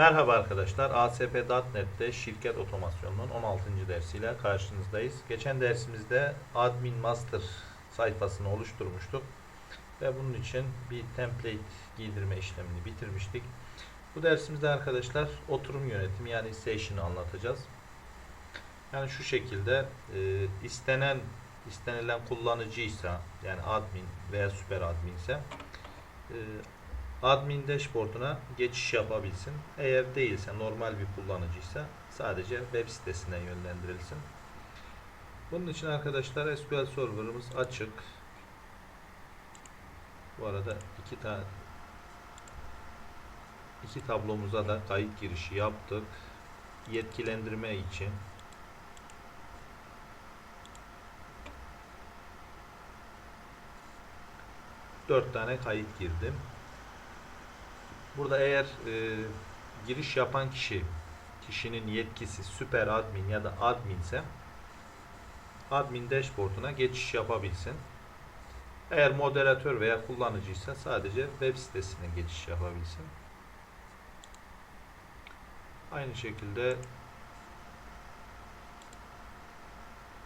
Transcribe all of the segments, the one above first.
Merhaba arkadaşlar. ASP.NET'te şirket otomasyonunun 16. dersiyle karşınızdayız. Geçen dersimizde Admin Master sayfasını oluşturmuştuk. Ve bunun için bir template giydirme işlemini bitirmiştik. Bu dersimizde arkadaşlar oturum yönetimi yani session'ı anlatacağız. Yani şu şekilde e, istenen istenilen kullanıcıysa yani admin veya süper admin ise e, admin dashboard'una geçiş yapabilsin. Eğer değilse normal bir kullanıcıysa sadece web sitesine yönlendirilsin. Bunun için arkadaşlar SQL Server'ımız açık. Bu arada iki tane iki tablomuza da kayıt girişi yaptık. Yetkilendirme için dört tane kayıt girdim. Burada eğer e, giriş yapan kişi kişinin yetkisi süper admin ya da admin ise admin dashboard'una geçiş yapabilsin. Eğer moderatör veya kullanıcıysa sadece web sitesine geçiş yapabilsin. Aynı şekilde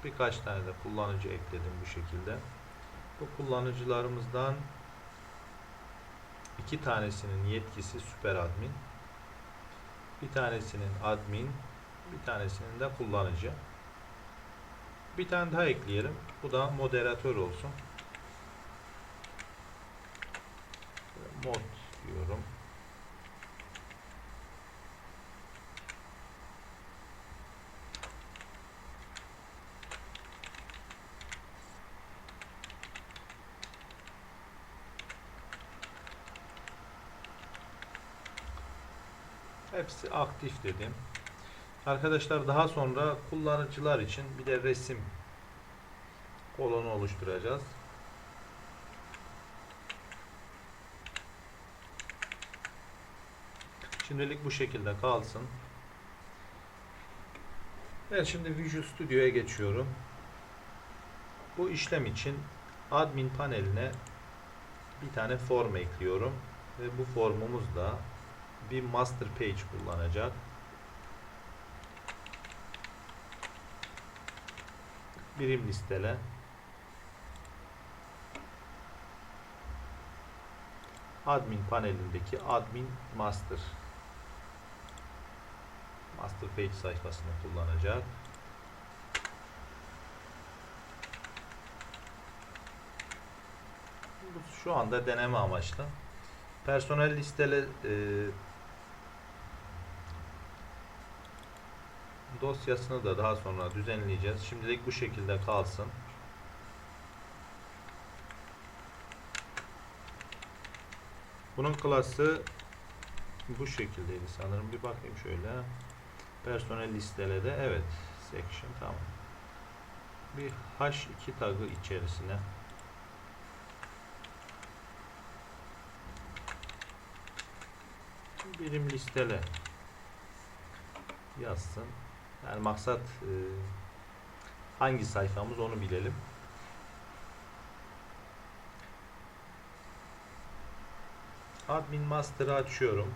birkaç tane de kullanıcı ekledim bu şekilde. Bu kullanıcılarımızdan iki tanesinin yetkisi süper admin, bir tanesinin admin, bir tanesinin de kullanıcı. Bir tane daha ekleyelim. Bu da moderatör olsun. Mod diyorum. Hepsi aktif dedim. Arkadaşlar daha sonra kullanıcılar için bir de resim kolonu oluşturacağız. Şimdilik bu şekilde kalsın. Evet şimdi Visual Studio'ya geçiyorum. Bu işlem için admin paneline bir tane form ekliyorum ve bu formumuz da bir master page kullanacak. Birim listele. Admin panelindeki admin master master page sayfasını kullanacak. Şu anda deneme amaçlı. Personel listele e, dosyasını da daha sonra düzenleyeceğiz. Şimdilik bu şekilde kalsın. Bunun klası bu şekildeydi sanırım. Bir bakayım şöyle. Personel listelede evet. Section tamam. Bir H2 tagı içerisine birim listele yazsın. Yani maksat e, hangi sayfamız onu bilelim. Admin Master'ı açıyorum.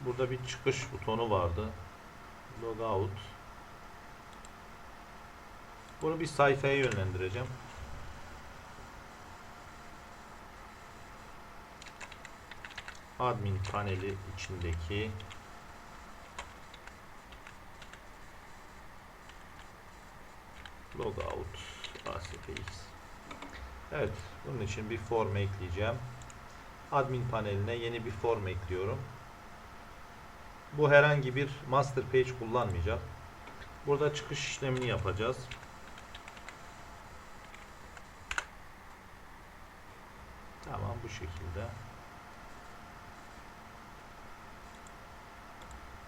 Burada bir çıkış butonu vardı. Logout. Bunu bir sayfaya yönlendireceğim. Admin paneli içindeki logout ASPX. Evet, bunun için bir form ekleyeceğim. Admin paneline yeni bir form ekliyorum. Bu herhangi bir master page kullanmayacak. Burada çıkış işlemini yapacağız. Tamam bu şekilde.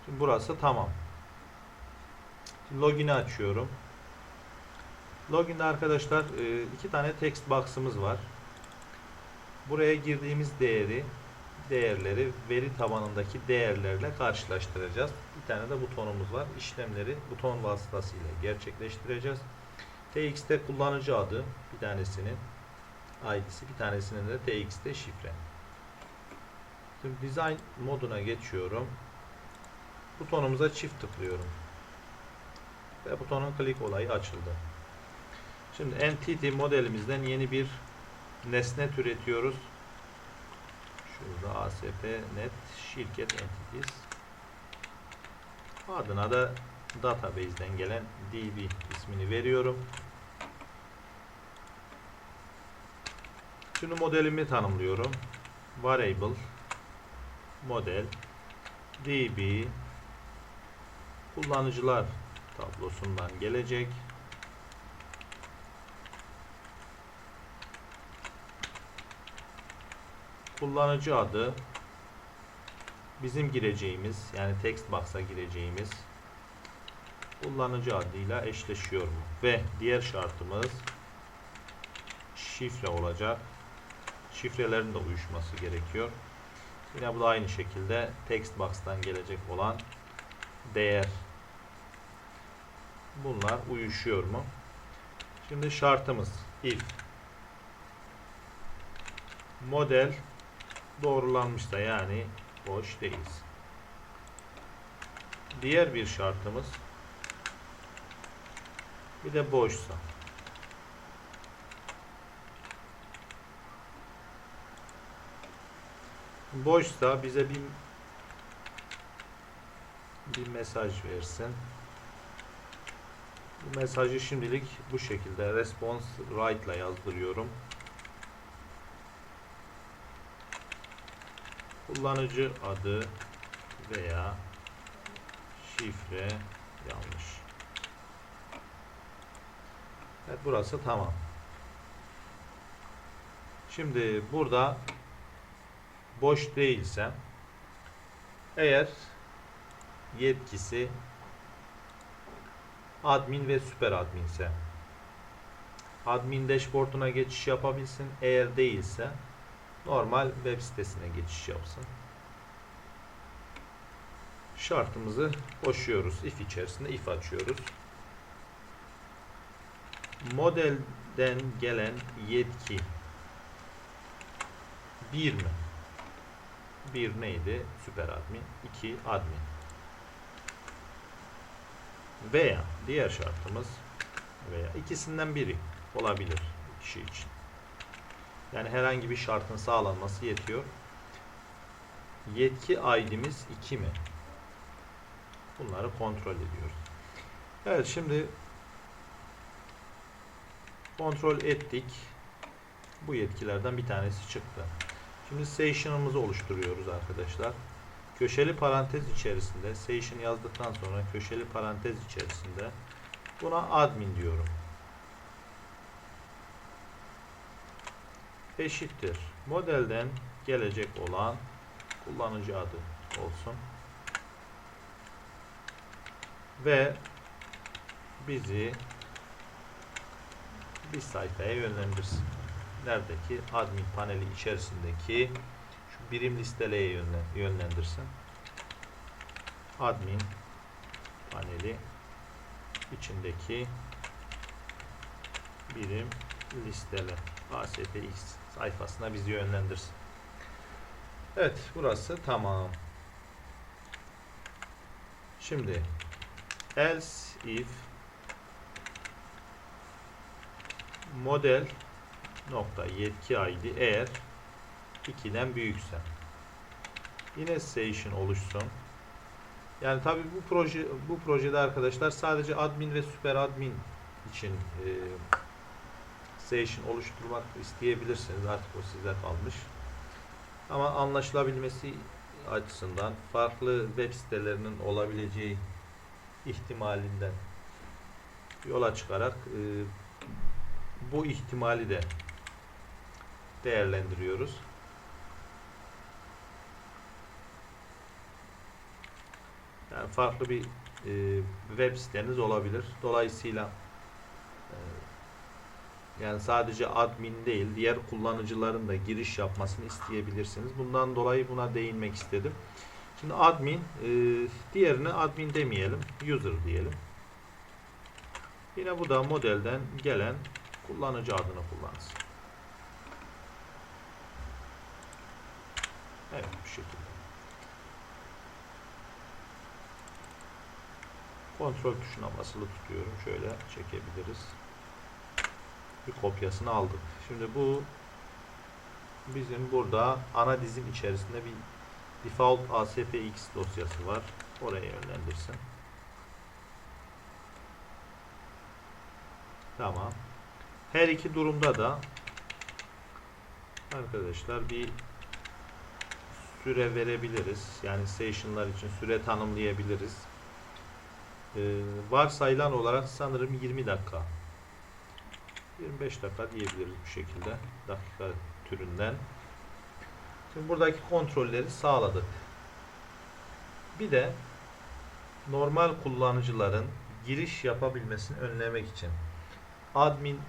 Şimdi burası tamam. Şimdi login'i açıyorum. Login'de arkadaşlar e, iki tane text box'ımız var. Buraya girdiğimiz değeri değerleri veri tabanındaki değerlerle karşılaştıracağız. Bir tane de butonumuz var. İşlemleri buton vasıtasıyla gerçekleştireceğiz. TXT kullanıcı adı bir tanesinin ID'si bir tanesinin de TXT şifre. Şimdi design moduna geçiyorum. Butonumuza çift tıklıyorum. Ve butonun klik olayı açıldı. Şimdi entity modelimizden yeni bir nesne türetiyoruz. Şurada ASP net şirket entities. Adına da database'den gelen DB ismini veriyorum. Şimdi modelimi tanımlıyorum. Variable model db kullanıcılar tablosundan gelecek. Kullanıcı adı bizim gireceğimiz yani text box'a gireceğimiz kullanıcı adıyla eşleşiyor mu? Ve diğer şartımız şifre olacak. Şifrelerin de uyuşması gerekiyor. Yine bu da aynı şekilde text box'tan gelecek olan değer. Bunlar uyuşuyor mu? Şimdi şartımız if model doğrulanmışsa yani boş değiliz. Diğer bir şartımız bir de boşsa. Boşsa bize bir bir mesaj versin. Bu mesajı şimdilik bu şekilde response write ile yazdırıyorum. Kullanıcı adı veya şifre yanlış. Evet burası tamam. Şimdi burada boş değilse eğer yetkisi admin ve süper admin ise admin dashboard'una geçiş yapabilsin. Eğer değilse normal web sitesine geçiş yapsın. Şartımızı boşuyoruz. If içerisinde if açıyoruz. Modelden gelen yetki bir mi? Bir neydi? Süper admin. 2 admin. Veya diğer şartımız veya ikisinden biri olabilir kişi için. Yani herhangi bir şartın sağlanması yetiyor. Yetki ID'miz 2 mi? Bunları kontrol ediyoruz. Evet şimdi kontrol ettik. Bu yetkilerden bir tanesi çıktı. Şimdi session'ımızı oluşturuyoruz arkadaşlar. Köşeli parantez içerisinde session yazdıktan sonra köşeli parantez içerisinde buna admin diyorum. Eşittir. Modelden gelecek olan kullanıcı adı olsun. Ve bizi bir sayfaya yönlendirsin. Neredeki admin paneli içerisindeki şu birim listeleye yönlen, yönlendirsin. Admin paneli içindeki birim listele ASPX sayfasına bizi yönlendirsin. Evet burası tamam. Şimdi else if model nokta yetki ID eğer 2'den büyükse yine session oluşsun. Yani tabi bu proje bu projede arkadaşlar sadece admin ve süper admin için e, session oluşturmak isteyebilirsiniz. Artık o size kalmış. Ama anlaşılabilmesi açısından farklı web sitelerinin olabileceği ihtimalinden yola çıkarak e, bu ihtimali de değerlendiriyoruz. Yani farklı bir e, web siteniz olabilir. Dolayısıyla yani sadece admin değil, diğer kullanıcıların da giriş yapmasını isteyebilirsiniz. Bundan dolayı buna değinmek istedim. Şimdi admin, e, diğerine admin demeyelim, user diyelim. Yine bu da modelden gelen kullanıcı adını kullansın. Evet bu şekilde. Kontrol tuşuna basılı tutuyorum. Şöyle çekebiliriz. Bir kopyasını aldık. Şimdi bu bizim burada ana dizin içerisinde bir default ASPX dosyası var. Oraya yönlendirsin. Tamam. Her iki durumda da arkadaşlar bir süre verebiliriz. Yani session'lar için süre tanımlayabiliriz. Ee, varsayılan olarak sanırım 20 dakika. 25 dakika diyebiliriz bu şekilde. Dakika türünden. Şimdi buradaki kontrolleri sağladık. Bir de normal kullanıcıların giriş yapabilmesini önlemek için admin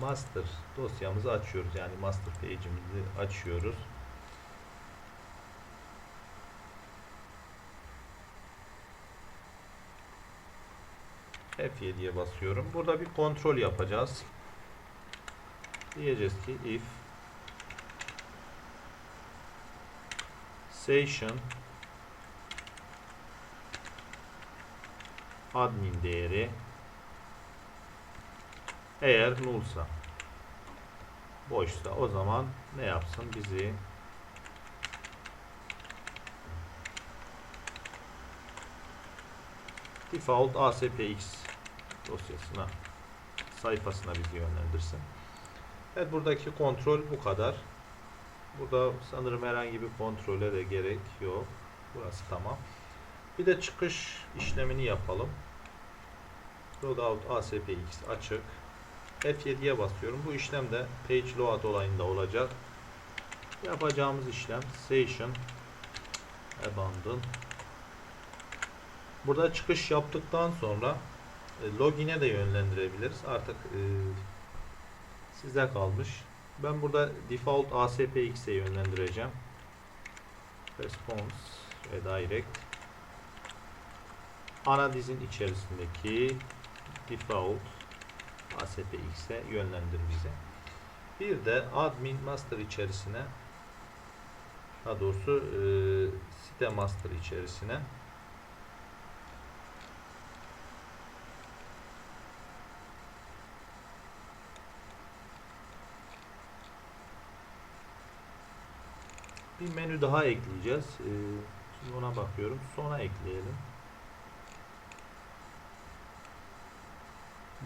master dosyamızı açıyoruz. Yani master page'imizi açıyoruz. F7'ye basıyorum. Burada bir kontrol yapacağız. Diyeceğiz ki if session admin değeri eğer nullsa boşsa o zaman ne yapsın bizi default ASPX dosyasına sayfasına bizi yönlendirsin. Evet buradaki kontrol bu kadar. Burada sanırım herhangi bir kontrole de gerek yok. Burası tamam. Bir de çıkış işlemini yapalım. Loadout ASPX açık. F7'ye basıyorum. Bu işlem de page load olayında olacak. Yapacağımız işlem session abandon Burada çıkış yaptıktan sonra e, login'e de yönlendirebiliriz. Artık e, size kalmış. Ben burada default ASPX'e yönlendireceğim. Response ve direct ana dizin içerisindeki default ASPX'e yönlendir bize. Bir de admin master içerisine daha doğrusu e, site master içerisine bir menü daha ekleyeceğiz. Ee, şimdi ona bakıyorum. Sona ekleyelim.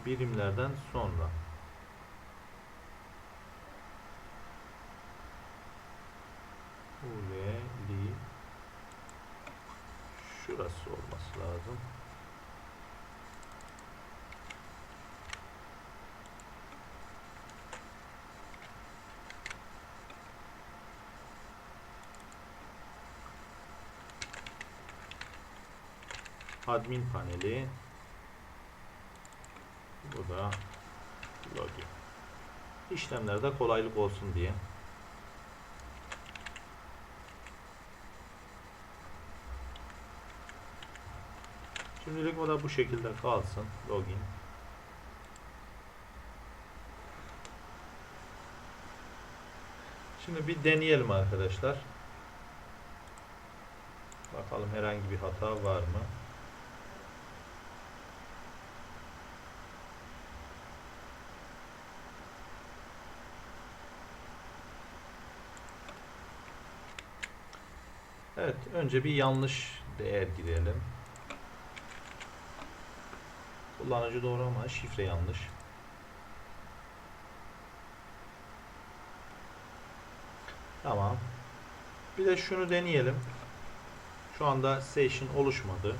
Birimlerden sonra. Admin paneli. Bu da login. İşlemlerde kolaylık olsun diye. Şimdilik o da bu şekilde kalsın login. Şimdi bir deneyelim arkadaşlar. Bakalım herhangi bir hata var mı Evet, önce bir yanlış değer girelim. Kullanıcı doğru ama şifre yanlış. Tamam. Bir de şunu deneyelim. Şu anda session oluşmadı.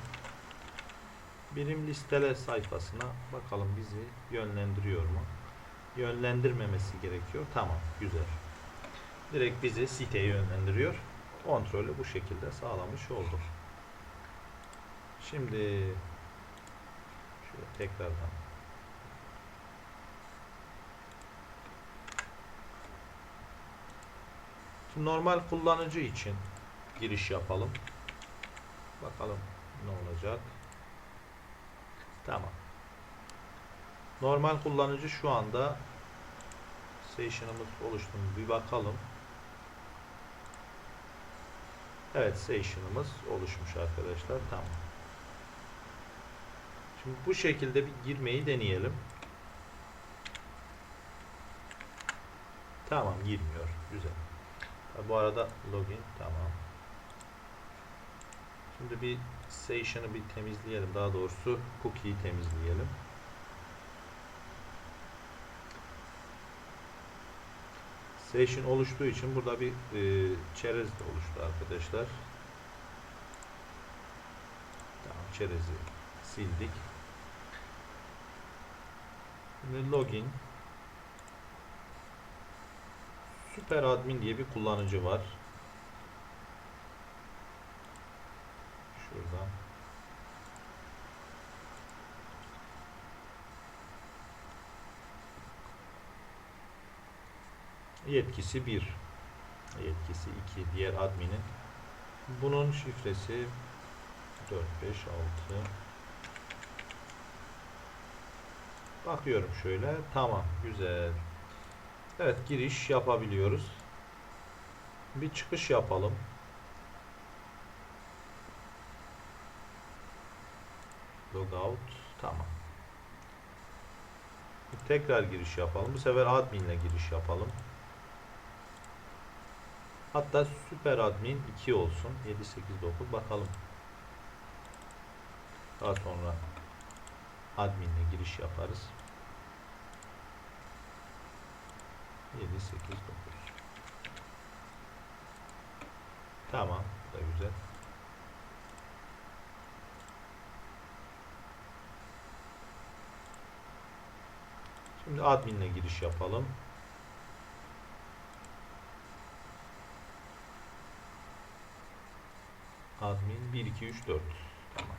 Birim listele sayfasına bakalım bizi yönlendiriyor mu? Yönlendirmemesi gerekiyor. Tamam, güzel. Direkt bizi siteye yönlendiriyor kontrolü bu şekilde sağlamış olduk. Şimdi şöyle tekrardan normal kullanıcı için giriş yapalım. Bakalım ne olacak. Tamam. Normal kullanıcı şu anda session'ımız oluştu bir bakalım. Evet session'ımız oluşmuş arkadaşlar. Tamam. Şimdi bu şekilde bir girmeyi deneyelim. Tamam girmiyor. Güzel. Bu arada login tamam. Şimdi bir session'ı bir temizleyelim. Daha doğrusu cookie'yi temizleyelim. Session oluştuğu için burada bir e, çerez de oluştu arkadaşlar. Tamam çerezi sildik. Şimdi login Süper admin diye bir kullanıcı var. Yetkisi 1. Yetkisi 2 diğer adminin. Bunun şifresi 4 5 6 Bakıyorum şöyle. Tamam. Güzel. Evet giriş yapabiliyoruz. Bir çıkış yapalım. Logout. Tamam. Tekrar giriş yapalım. Bu sefer admin ile giriş yapalım. Hatta süper admin 2 olsun. 7 8 9 bakalım. Daha sonra admin ile giriş yaparız. 7 8 9 Tamam. Bu da güzel. Şimdi adminle giriş yapalım. Admin 1 2 3 4. Tamam.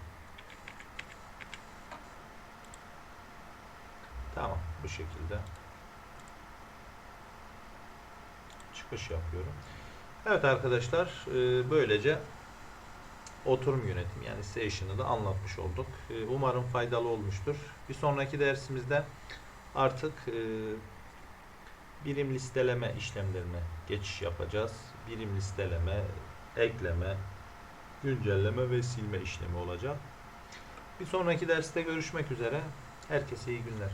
Tamam bu şekilde. Çıkış yapıyorum. Evet arkadaşlar e, böylece oturum yönetimi yani station'ı da anlatmış olduk. E, Umarım faydalı olmuştur. Bir sonraki dersimizde artık e, birim listeleme işlemlerine geçiş yapacağız. Birim listeleme, ekleme, güncelleme ve silme işlemi olacak. Bir sonraki derste görüşmek üzere. Herkese iyi günler.